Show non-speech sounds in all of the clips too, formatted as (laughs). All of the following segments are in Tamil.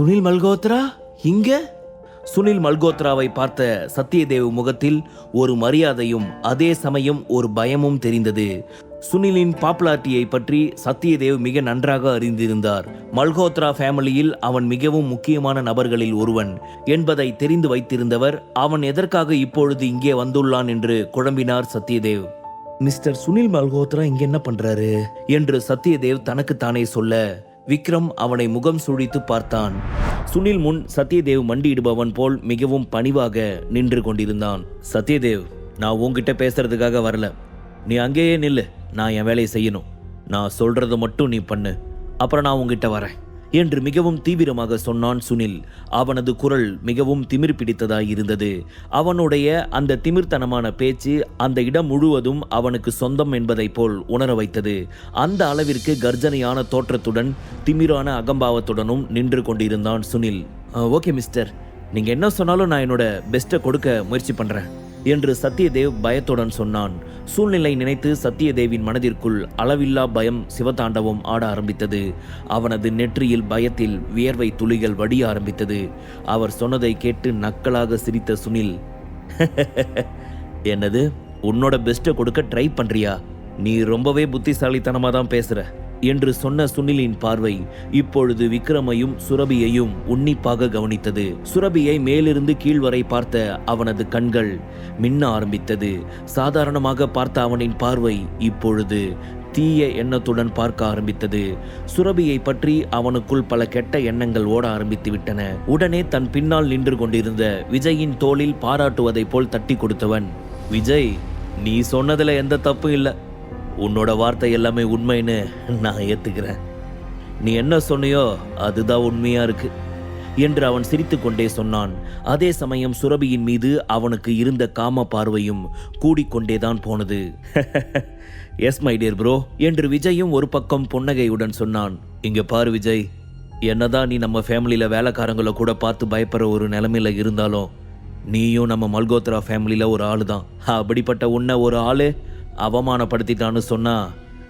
சுனில் மல்கோத்ரா? இங்க? சுனில் மல்கோத்ராவை பார்த்த சத்யதேவ் முகத்தில் ஒரு மரியாதையும் அதே சமயம் ஒரு பயமும் தெரிந்தது. சுனிலின் பாப்புலாரிட்டியை பற்றி சத்யதேவ் மிக நன்றாக அறிந்திருந்தார். மல்கோத்ரா ஃபேமிலியில் அவன் மிகவும் முக்கியமான நபர்களில் ஒருவன் என்பதை தெரிந்து வைத்திருந்தவர் அவன் எதற்காக இப்பொழுது இங்கே வந்துள்ளான் என்று குழம்பினார் சத்யதேவ். மிஸ்டர் சுனில் மல்கோத்ரா இங்க என்ன பண்றாரு? என்று சத்யதேவ் தனக்குத்தானே சொல்ல விக்ரம் அவனை முகம் சுழித்து பார்த்தான். சுனில் முன் சத்யதேவ் மண்டியிடுபவன் போல் மிகவும் பணிவாக நின்று கொண்டிருந்தான். சத்யதேவ் நான் உங்ககிட்ட பேசுறதுக்காக வரல. நீ அங்கேயே நில்லு. நான் என் வேலையை செய்யணும். நான் சொல்றது மட்டும் நீ பண்ணு. அப்புறம் நான் உங்ககிட்ட வரேன். என்று மிகவும் தீவிரமாக சொன்னான் சுனில். அவனது குரல் மிகவும் திமிர் பிடித்ததாய் இருந்தது. அவனுடைய அந்த திமிர்த்தனமான பேச்சு அந்த இடம் முழுவதும் அவனுக்கு சொந்தம் என்பதைப் போல் உணர வைத்தது. அந்த அளவிற்கு கர்ஜனையான தோற்றத்துடன் திமிரான அகம்பாவத்துடனும் நின்று கொண்டிருந்தான் சுனில். Okay mister. நீங்க என்ன சொன்னாலும் நான் என்னோட பெஸ்ட்டை கொடுக்க முயற்சி பண்றேன். என்று சத்யதேவ் பயத்துடன் சொன்னான். சூழ்நிலை நினைத்து சத்யதேவின் மனதிற்குள் அளவில்லா பயம் சிவதாண்டவம் ஆட ஆரம்பித்தது. அவனது நெற்றியில் பயத்தில் வியர்வை துளிகள் வடிய ஆரம்பித்தது. அவர் சொன்னதை கேட்டு நக்கலாக சிரித்த சுனில் என்னது உன்னோட பெஸ்ட்டை கொடுக்க ட்ரை பண்றியா? நீ ரொம்பவே புத்திசாலித்தனமாக தான் பேசுகிற என்று சொன்ன சுனிலின் பார்வை இப்பொழுது விக்ரமையும் சுரபியையும் உன்னிப்பாக கவனித்தது. சுரபியை மேலிருந்து கீழ் வரை பார்த்த அவனது கண்கள் மின்ன ஆரம்பித்தது. சாதாரணமாக பார்த்த அவனின் பார்வை இப்பொழுது தீய எண்ணத்துடன் பார்க்க ஆரம்பித்தது. சுரபியை பற்றி அவனுக்குள் பல கெட்ட எண்ணங்கள் ஓட ஆரம்பித்து விட்டன உடனே தன் பின்னால் நின்று கொண்டிருந்த விஜயின் தோளில் பாராட்டுவதைப் போல் தட்டி கொடுத்தவன் விஜய் நீ சொன்னதுல எந்த தப்பும் இல்லை. உன்னோட வார்த்தை எல்லாமே உண்மைன்னு நான் ஏத்துக்கிறேன். நீ என்ன சொன்னியோ அதுதான் உண்மையா இருக்கு. என்று அவன் சிரித்துக்கொண்டே சொன்னான். அதே சமயம் சுரபியின் மீது அவனுக்கு இருந்த காம பார்வையும் கூடிக்கொண்டேதான் போனது. எஸ் மை டியர் ப்ரோ என்று விஜயும் ஒரு பக்கம் புன்னகையுடன் சொன்னான். இங்க பார் விஜய் என்னதான் நீ நம்ம ஃபேமிலியில வேலைக்காரங்களை கூட பார்த்து பயப்படுற ஒரு நிலைமையில இருந்தாலும் நீயும் நம்ம மல்கோத்ரா ஃபேமிலியில ஒரு ஆளு தான் அப்படிப்பட்ட உன்னை ஒரு ஆளு அவமானப்படுத்திட்டான்னு சொன்னா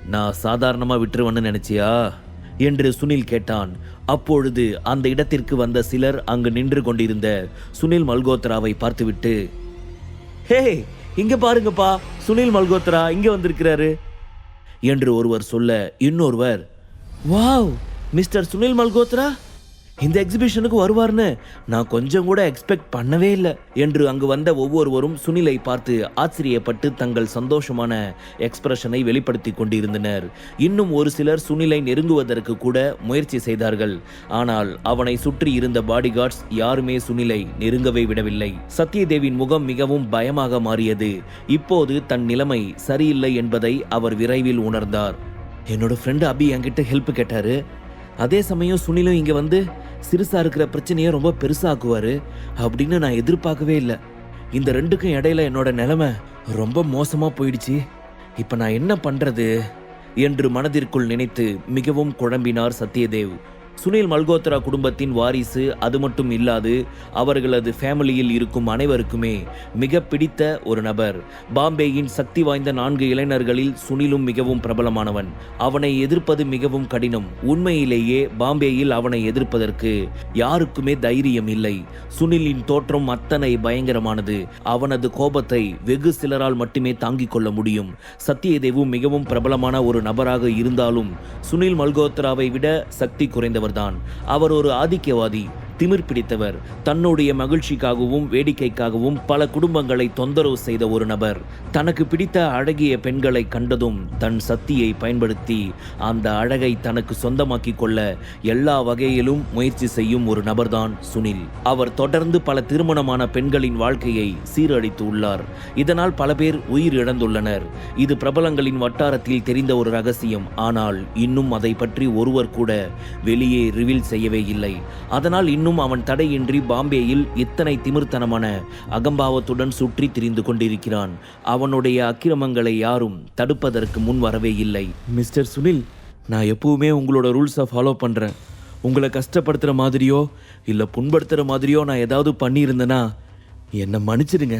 நான் சாதாரணமா விட்டுருவேன்னு நினைச்சியா? என்று சுனில் கேட்டான். அப்பொழுது அந்த இடத்திற்கு வந்த சிலர் அங்கு நின்று கொண்டிருந்த சுனில் மல்கோத்ராவை பார்த்துவிட்டு ஹே இங்க பாருங்கப்பா சுனில் மல்கோத்ரா இங்க வந்திருக்கிறாரு என்று ஒருவர் சொல்ல இன்னொருவர் வாவ் மிஸ்டர் சுனில் மல்கோத்ரா? இந்த எக்ஸிபிஷனுக்கு வருவார்னு நான் கொஞ்சம் கூட எக்ஸ்பெக்ட் பண்ணவே இல்லை. என்று அங்கு வந்த ஒவ்வொருவரும் சுனிலை பார்த்து ஆச்சரியப்பட்டு தங்கள் சந்தோஷமான எக்ஸ்பிரஷனை வெளிப்படுத்தி கொண்டிருந்தனர். இன்னும் ஒரு சிலர் சுனிலை நெருங்குவதற்கு கூட முயற்சி செய்தார்கள். ஆனால் அவனை சுற்றி இருந்த பாடிகார்ட்ஸ் யாருமே சுனிலை நெருங்கவே விடவில்லை. சத்யதேவின் முகம் மிகவும் பயமாக மாறியது. இப்போது தன் நிலைமை சரியில்லை என்பதை அவர் விரைவில் உணர்ந்தார். என்னோட ஃப்ரெண்டு அபி என்கிட்ட ஹெல்ப் கேட்டாரு. அதே சமயம் சுனிலும் இங்கே வந்து சிறுசா இருக்கிற பிரச்சனையை ரொம்ப பெருசாக்குவாரு அப்படின்னு நான் எதிர்பார்க்கவே இல்லை. இந்த ரெண்டுக்கும் இடையில என்னோட நிலைமை ரொம்ப மோசமா போயிடுச்சு. இப்ப நான் என்ன பண்றது? என்று மனதிற்குள் நினைத்து மிகவும் குழம்பினார் சத்யதேவ். சுனில் மல்கோத்ரா குடும்பத்தின் வாரிசு அது மட்டும் இல்லாது அவர்களது ஃபேமிலியில் இருக்கும் அனைவருக்குமே மிக பிடித்த ஒரு நபர். பாம்பேயின் சக்தி வாய்ந்த நான்கு இளைஞர்களில் சுனிலும் மிகவும் பிரபலமானவன். அவனை எதிர்ப்பது மிகவும் கடினம். உண்மையிலேயே பாம்பேயில் அவனை எதிர்ப்பதற்கு யாருக்குமே தைரியம் இல்லை. சுனிலின் தோற்றம் அத்தனை பயங்கரமானது. அவனது கோபத்தை வெகு சிலரால் மட்டுமே தாங்கிக் கொள்ள முடியும். சத்யதேவு மிகவும் பிரபலமான ஒரு நபராக இருந்தாலும் சுனில் மல்கோத்ராவை விட சக்தி அவர்தான் அவர் ஒரு ஆதிக்கவாதி. திமிர் பிடித்தவர். தன்னுடைய மகிழ்ச்சிக்காகவும் வேடிக்கைக்காகவும் பல குடும்பங்களை தொந்தரவு செய்த ஒரு நபர். தனக்கு பிடித்த அழகிய பெண்களை கண்டதும் தன் சக்தியை பயன்படுத்தி அந்த அழகை தனக்கு சொந்தமாக்கிக் கொள்ள எல்லா வகையிலும் முயற்சி செய்யும் ஒரு நபர்தான் சுனில். அவர் தொடர்ந்து பல திருமணமான பெண்களின் வாழ்க்கையை சீரழித்து உள்ளார். இதனால் பல பேர் உயிர் இழந்துள்ளனர். இது பிரபலங்களின் வட்டாரத்தில் தெரிந்த ஒரு ரகசியம். ஆனால் இன்னும் அதை பற்றி ஒருவர் கூட வெளியே ரிவீல் செய்யவே இல்லை. அதனால் இன்னும் அவன் தடையின்றி பாம்பேயில் இத்தனை திமிர்த்தனமான அகம்பாவத்துடன் சுற்றி திரிந்து கொண்டிருக்கிறான். அவனுடைய அக்கிரமங்களை யாரும் தடுப்பதற்கு முன் வரவே இல்லை. மிஸ்டர் சுனில் நான் எப்பவுமே உங்களோட ரூல்ஸை ஃபாலோ பண்ணுறேன் உங்களை கஷ்டப்படுத்துகிற மாதிரியோ இல்லை புண்படுத்துகிற மாதிரியோ நான் ஏதாவது பண்ணியிருந்தேனா என்னை மன்னிச்சிடுங்க.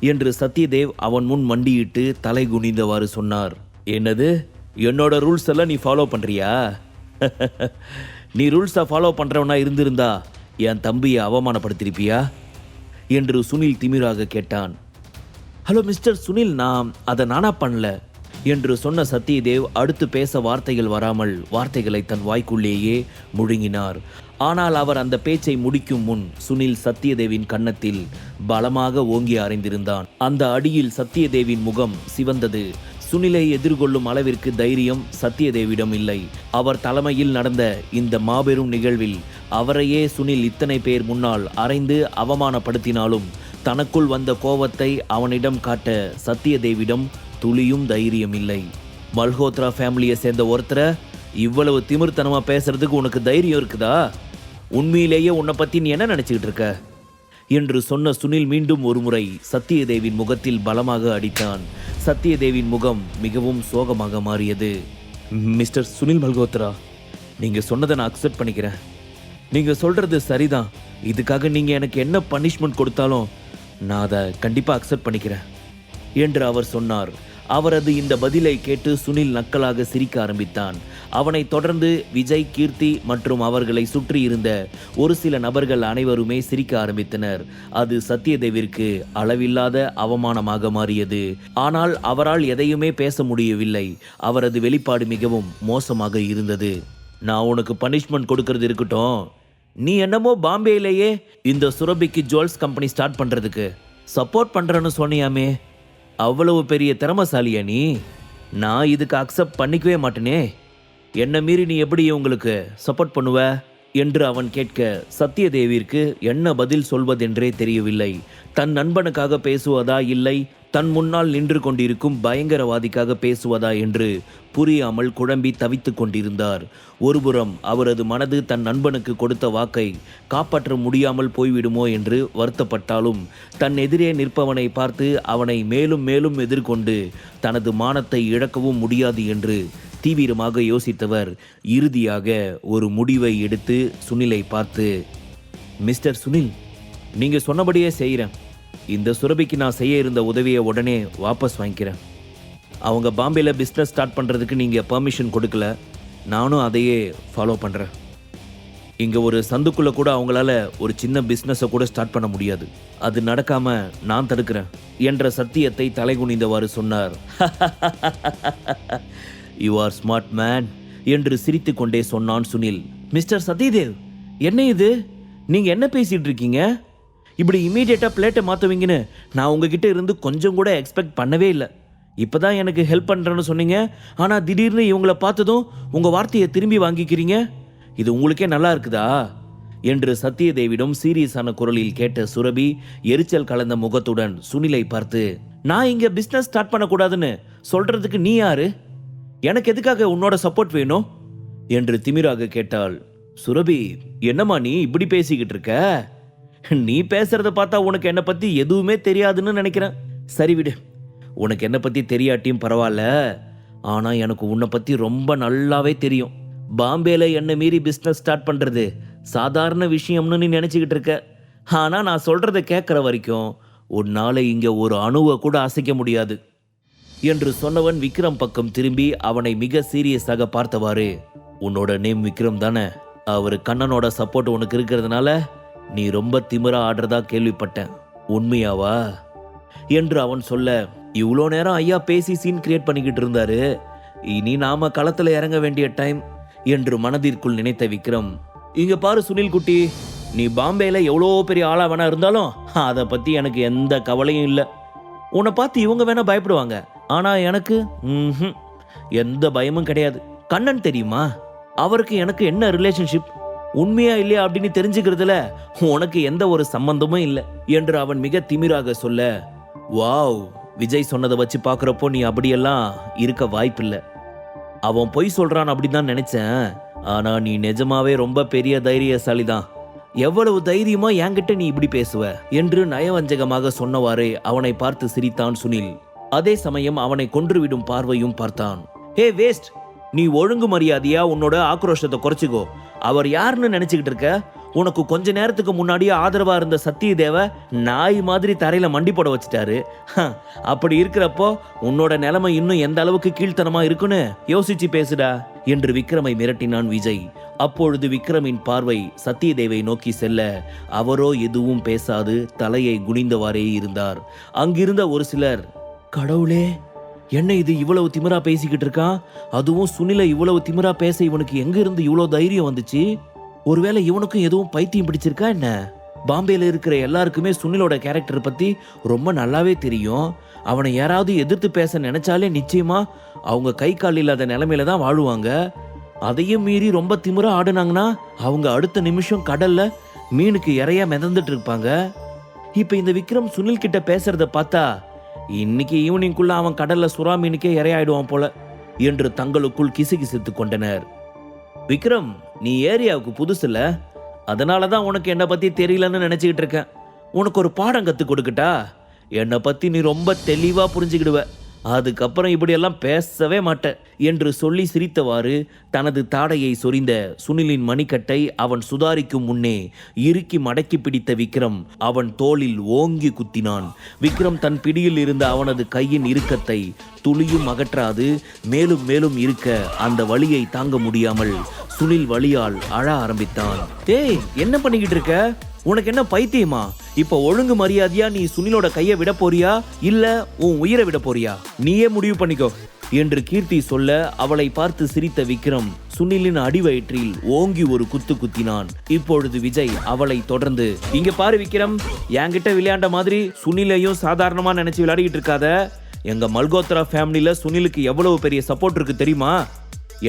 என்று சத்யதேவ் அவன் முன் மண்டியிட்டு தலை குனிந்தவாறு சொன்னார். என்னது? என்னோட ரூல்ஸ் எல்லாம் நீ ஃபாலோ பண்றியா? (laughs) நீ ரூல்ஸை ஃபாலோ பண்ணுறவனா இருந்திருந்தா என் தம்பியை அவமானப்படுத்திருப்பியா என்று சுனில் திமிராக கேட்டான். ஹலோ மிஸ்டர் சுனில் நான் அதை நானா பண்ணல என்று சொன்ன சத்யதேவ் அடுத்து பேச வார்த்தைகள் வராமல் வார்த்தைகளை தன் வாய்க்குள்ளேயே முழுங்கினார். ஆனால் அவர் அந்த பேச்சை முடிக்கும் முன் சுனில் சத்யதேவின் கன்னத்தில் பலமாக ஓங்கி அறைந்திருந்தான். அந்த அடியில் சத்யதேவின் முகம் சிவந்தது. சுனிலை எதிர்கொள்ளும் அளவிற்கு தைரியம் சத்யதேவிடம் இல்லை. அவர் தலைமையில் நடந்த இந்த மாபெரும் நிகழ்வில் அவரையே சுனில் இத்தனை பேர் முன்னால் அறைந்து அவமானப்படுத்தினாலும் தனக்குள் வந்த கோபத்தை அவனிடம் காட்ட சத்யதேவிடம் துளியும் தைரியம் இல்லை. மல்ஹோத்ரா ஃபேமிலியை சேர்ந்த ஒருத்தரை இவ்வளவு திமிர்த்தனமா பேசுறதுக்கு உனக்கு தைரியம் இருக்குதா? உண்மையிலேயே உன்னை பத்தி நீ என்ன நினைச்சுக்கிட்டு இருக்க? என்று சொன்ன சுனில் மீண்டும் ஒருமுறை சத்தியதேவின் முகத்தில் பலமாக அடித்தான். சத்யதேவின் முகம் மிகவும் சோகமாக மாறியது. மிஸ்டர் சுனில் மல்கோத்ரா நீங்கள் சொன்னதை நான் அக்செப்ட் பண்ணிக்கிறேன். நீங்கள் சொல்கிறது சரிதான். இதுக்காக நீங்கள் எனக்கு என்ன பனிஷ்மெண்ட் கொடுத்தாலும் நான் அதை கண்டிப்பாக அக்செப்ட் பண்ணிக்கிறேன் என்று அவர் சொன்னார். அவரது இந்த பதிலை கேட்டு சுனில் நக்கலாக சிரிக்க ஆரம்பித்தான். அவனை தொடர்ந்து விஜய் கீர்த்தி மற்றும் அவர்களை சுற்றி இருந்த ஒரு சில நபர்கள் அனைவருமே சிரிக்க ஆரம்பித்தனர். அது சத்யதேவிற்கு அளவில்லாத அவமானமாக மாறியது. ஆனால் அவரால் எதையுமே பேச முடியவில்லை. அவரது வெளிப்பாடு மிகவும் மோசமாக இருந்தது. நான் உனக்கு பனிஷ்மெண்ட் கொடுக்கறது இருக்கட்டும். நீ என்னமோ பாம்பேயிலேயே இந்த சுரபிக்கு ஜுவல்ஸ் கம்பெனி ஸ்டார்ட் பண்றதுக்கு. சப்போர்ட் பண்றேன்னு சொன்னியாமே. அவ்வளவு பெரிய திறமசாலியா நீ? நான் இதுக்கு அக்செப்ட் பண்ணிக்கவே மாட்டேனே. என்ன மீறி நீ எப்படி உங்களுக்கு சப்போர்ட் பண்ணுவ? என்று அவன் கேட்க சத்யதேவிற்கு என்ன பதில் சொல்வதென்றே தெரியவில்லை. தன் நண்பனுக்காக பேசுவதா இல்லை தன் முன்னால் நின்று கொண்டிருக்கும் பயங்கரவாதிக்காக பேசுவதா என்று புரியாமல் குழம்பி தவித்து கொண்டிருந்தார். ஒருபுறம் அவரது மனது தன் நண்பனுக்கு கொடுத்த வாக்கை காப்பாற்ற முடியாமல் போய்விடுமோ என்று வருத்தப்பட்டாலும் தன் எதிரே நிற்பவனை பார்த்து அவனை மேலும் மேலும் எதிர்கொண்டு தனது மானத்தை இழக்கவும் முடியாது என்று தீவிரமாக யோசித்தவர் இறுதியாக ஒரு முடிவை எடுத்து சுனிலை பார்த்து மிஸ்டர் சுனில் நீங்கள் சொன்னபடியே செய்கிறேன் இந்த சுரபிக்கு நான் செய்ய இருந்த உதவியை உடனே வாபஸ் வாங்கிக்கிறேன். அவங்க பாம்பேயில் பிஸ்னஸ் ஸ்டார்ட் பண்ணுறதுக்கு நீங்கள் பர்மிஷன் கொடுக்கல. நானும் அதையே ஃபாலோ பண்ணுறேன் இங்கே ஒரு சந்துக்குள்ளே கூட அவங்களால ஒரு சின்ன பிஸ்னஸை கூட ஸ்டார்ட் பண்ண முடியாது. அது நடக்காமல் நான் தடுக்கிறேன் என்ற சத்தியத்தை தலைகுனிந்தவாறு சொன்னார். (laughs) யூ ஆர் ஸ்மார்ட் மேன் என்று சிரித்துக்கொண்டே சொன்னான் சுனில். மிஸ்டர் சத்யதேவ் என்ன இது? நீங்க என்ன பேசிட்டு இருக்கீங்க இப்படி இமீடியட்டா பிளேட்டை மாத்துவீங்கன்னு நான் உங்ககிட்ட இருந்து கொஞ்சம் கூட எக்ஸ்பெக்ட் பண்ணவே இல்லை. இப்பதான் எனக்கு ஹெல்ப் பண்றேன்னு சொன்னீங்க. ஆனா திடீர்னு இவங்களை பார்த்ததும் உங்க வார்த்தையை திரும்பி வாங்கிக்கிறீங்க. இது உங்களுக்கே நல்லா இருக்குதா? என்று சத்யதேவிடம் சீரியஸான குரலில் கேட்ட சுரபி எரிச்சல் கலந்த முகத்துடன் சுனிலை பார்த்து நான் இங்க பிஸ்னஸ் ஸ்டார்ட் பண்ணக்கூடாதுன்னு சொல்றதுக்கு நீ யாரு? எனக்கு எதுக்காக உன்னோட சப்போர்ட் வேணும்? என்று திமிராக கேட்டாள். சுரபி என்னம்மா நீ இப்படி பேசிக்கிட்டு இருக்க? நீ பேசுறத பார்த்தா உனக்கு என்னை பத்தி எதுவுமே தெரியாதுன்னு நினைக்கிறேன். சரி விடு. உனக்கு என்னை பத்தி தெரியாட்டியும் பரவாயில்ல. ஆனா எனக்கு உன்னை பத்தி ரொம்ப நல்லாவே தெரியும். பாம்பேல என்ன மீறி பிஸ்னஸ் ஸ்டார்ட் பண்றது? சாதாரண விஷயம்னு நீ நினைச்சுக்கிட்டு இருக்க. ஆனா நான் சொல்கிறத கேட்குற வரைக்கும் உன்னால இங்க ஒரு அணுவை கூட அசைக்க முடியாது. என்று சொன்னவன் விக்ரம் பக்கம் திரும்பி அவனை மிக சீரியஸாக பார்த்தவாறு உன்னோட நேம் விக்ரம் தானே? அவர் கண்ணனோட சப்போர்ட் உனக்கு இருக்கிறதுனால நீ ரொம்ப திமிரா ஆடுறதா கேள்விப்பட்டேன். உண்மையாவா? என்று அவன் சொல்ல இவ்வளோ நேரம் ஐயா பேசி சீன் கிரியேட் பண்ணிக்கிட்டு இருந்தாரு. இனி நாம களத்துல இறங்க வேண்டிய டைம் என்று மனதிற்குள் நினைத்த விக்ரம் இங்க பாரு சுனில் குட்டி நீ பாம்பேல எவ்வளோ பெரிய ஆளா வேணா இருந்தாலும் அதை பத்தி எனக்கு எந்த கவலையும் இல்லை. உன்னை பார்த்து இவங்க வேணா பயப்படுவாங்க. ஆனால் எனக்கு ம்ஹும், எந்த பயமும் கிடையாது. கண்ணன் தெரியுமா? அவருக்கு எனக்கு என்ன ரிலேஷன்ஷிப் உண்மையா இல்லையா அப்படின்னு தெரிஞ்சுக்கிறதுல உனக்கு எந்த ஒரு சம்பந்தமும் இல்லை என்று அவன் மிக திமிராக சொல்ல வாவ் விஜய் சொன்னதை வச்சு பார்க்குறப்போ நீ அப்படியெல்லாம் இருக்க வாய்ப்பில்லை. அவன் பொய் சொல்கிறான் அப்படின்னு தான் நினச்சேன். ஆனால் நீ நிஜமாவே ரொம்ப பெரிய தைரியசாலி தான் எவ்வளவு தைரியமா என்கிட்ட நீ இப்படி பேசுவ? என்று நயவஞ்சகமாக சொன்னவாறே அவனை பார்த்து சிரித்தான் சுனில். அதே சமயம் அவனை கொன்றுவிடும் பார்வையும் பார்த்தான். Hey waste! நீ ஒழுங்கு மரியாதையா உன்னோட ஆக்ரோஷத்தை குறைச்சிக்கோ. அவர் யாருன்னு நினைச்சுக்கிட்டு இருக்க? உனக்கு கொஞ்ச நேரத்துக்கு முன்னாடியே ஆதரவா இருந்த சத்தியதேவ நாய் மாதிரி தரையில மண்டி போட வச்சுட்டாரு. அப்படி இருக்கிறப்போ உன்னோட நிலைமை இன்னும் எந்த அளவுக்கு கீழ்த்தனமா இருக்குன்னு யோசிச்சு பேசுடா என்று விக்ரமை மிரட்டினான் விஜய். அப்பொழுது விக்ரமின் பார்வை சத்தியதேவை நோக்கி செல்ல அவரோ எதுவும் பேசாது தலையை குனிந்தவாறே இருந்தார். அங்கிருந்த ஒரு சிலர் கடவுளே என்ன இது இவ்வளவு திமிரா பேசிக்கிட்டு இருக்கான் அதுவும் சுனில இவ்வளவு திமிரா பேச இவனுக்கு எங்க இருந்து இவ்வளவு தைரியம் வந்துச்சு? ஒருவேளை இவனுக்கும் எதுவும் பைத்தியம் பிடிச்சிருக்கா என்ன? பாம்பேல இருக்கிற எல்லாருக்குமே சுனிலோட கேரக்டர் பத்தி ரொம்ப நல்லாவே தெரியும். அவனை யாராவது எதிர்த்து பேச நினைச்சாலே நிச்சயமா அவங்க கை கால் இல்லாத நிலைமையில தான் வாழுவாங்க. அதையும் மீறி ரொம்ப திமிரா ஆடுனாங்கன்னா அவங்க அடுத்த நிமிஷம் கடல்ல மீனுக்கு இறையா மிதந்துட்டு இருப்பாங்க. இப்ப இந்த விக்ரம் சுனில் கிட்ட பேசுறத பார்த்தா இன்னைக்கு ஈவினிங்குள்ள அவன் கடல்ல சுறா மீனுக்கே இரையாயிடுவான் போல என்று தங்களுக்குள் கிசுகிசுத்துக் கொண்டனர். விக்ரம் நீ ஏரியாவுக்கு புதுசுல அதனால தான் உனக்கு என்னை பத்தி தெரியலன்னு நினைச்சுக்கிட்டு இருக்கேன். உனக்கு ஒரு பாடம் கத்து கொடுக்கட்டா? என்னை பத்தி நீ ரொம்ப தெளிவா புரிஞ்சுக்கிடுவ. அதுக்கப்புறம் இப்படியெல்லாம் பேசவே மாட்ட என்று சொல்லி சிரித்தவாறு தனது தாடையை சொரிந்த சுனிலின் மணிக்கட்டை அவன் சுதாரிக்கும் முன்னே இறுக்கி மடக்கி பிடித்த விக்ரம் அவன் தோளில் ஓங்கி குத்தினான். விக்ரம் தன் பிடியில் இருந்த அவனது கையின் இறுக்கத்தை துளியும் அகற்றாது மேலும் மேலும் இருக்க அந்த வழியை தாங்க முடியாமல் சுனில் வலியால் அழ ஆரம்பித்தான். டேய் என்ன பண்ணிக்கிட்டு இருக்க? உனக்கு என்ன பைத்தியமா? இப்ப ஒழுங்கு மரியாதையா நீ சுனிலோட கையை விட போறியா? இல்ல உன் உயிரை விட போறியா? நீயே முடிவு பண்ணிக்கோ. என்று கீர்த்தி சொல்ல அவளை பார்த்து சிரித்த விக்ரம் சுனிலின் அடிவயிற்றில் ஓங்கி ஒரு குத்து குத்தினான். இப்பொழுது விஜய் அவளை தொடர்ந்து இங்க பாரு விக்ரம் என்கிட்ட விளையாண்ட மாதிரி சுனிலையும் சாதாரணமா நினைச்சு விளையாடிக்கிட்டு இருக்காத. எங்க மல்கோத்ரா ஃபேமிலியில சுனிலுக்கு எவ்வளவு பெரிய சப்போர்ட் இருக்கு தெரியுமா?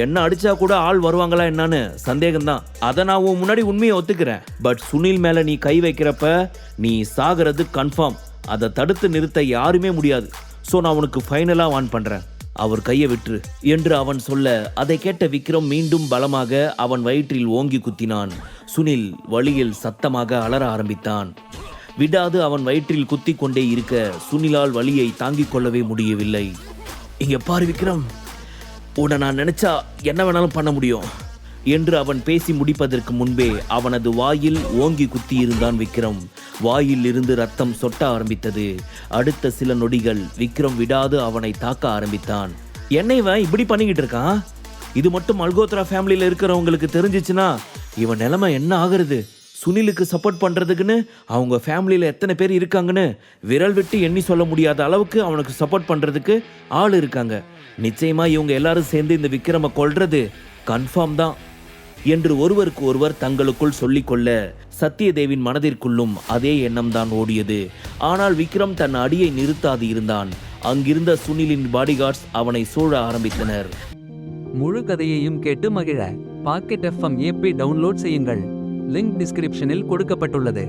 என்ன அடிச்சா கூட ஆள் வருவாங்களா என்னன்னு சந்தேகம்தான். அதை நான் உன் முன்னாடி உண்மையை ஒத்துக்கிறேன். பட் சுனில் மேல நீ கை வைக்கிறப்ப நீ சாகிறது கன்ஃபார்ம் அதை தடுத்து நிறுத்த யாருமே முடியாது. ஸோ நான் உனக்கு ஃபைனலாக வான் பண்ணுறேன் அவர் கையை விட்டுரு என்று அவன் சொல்ல அதை கேட்ட விக்ரம் மீண்டும் பலமாக அவன் வயிற்றில் ஓங்கி குத்தினான். சுனில் வழியில் சத்தமாக அலற ஆரம்பித்தான். விடாது அவன் வயிற்றில் குத்தி கொண்டே இருக்க சுனிலால் வலியை தாங்கிக் கொள்ளவே முடியவில்லை. இங்கே பாரு விக்ரம். உன்னை நான் நினைச்சா என்ன வேணாலும் பண்ண முடியும் என்று அவன் பேசி முடிப்பதற்கு முன்பே அவனது வாயில் ஓங்கி குத்தியிருந்தான் விக்ரம். வாயில் இருந்து ரத்தம் சொட்ட ஆரம்பித்தது. அடுத்த சில நொடிகள் விக்ரம் விடாது அவனை தாக்க ஆரம்பித்தான். என்னைவன் இப்படி பண்ணிக்கிட்டு இருக்கான் இது மட்டும் மல்கோத்ரா ஃபேமிலியில் இருக்கிறவங்களுக்கு தெரிஞ்சிச்சுன்னா இவன் நிலைமை என்ன ஆகுறது? சுனிலுக்கு சப்போர்ட் பண்ணுறதுக்குன்னு அவங்க ஃபேமிலியில் எத்தனை பேர் இருக்காங்கன்னு விரல் விட்டு எண்ணி சொல்ல முடியாத அளவுக்கு அவனுக்கு சப்போர்ட் பண்ணுறதுக்கு ஆள் இருக்காங்க. நிச்சயமா இவங்க எல்லாரும் சேர்ந்து இந்த விக்ரம கொல்றது கன்ஃபார்ம் தான். என்று ஒருவருக்கு ஒருவர் தங்களுக்குள் சொல்லிக்கொள்ள சத்தியதேவின் மனதிற்குள்ளும் அதே எண்ணம் தான் ஓடியது. ஆனால் விக்ரம் தன் அடியை நிறுத்தாது இருந்தான். அங்கிருந்த சுனிலின் பாடிகார்ட்ஸ் அவனை சூழ ஆரம்பித்தனர். முழு கதையையும் கேட்டு மகிழ. பாக்கெட் எஃப்எம் ஏபி டவுன்லோட் செய்யுங்கள். லிங்க் டிஸ்கிரிப்ஷனில் கொடுக்கப்பட்டுள்ளது.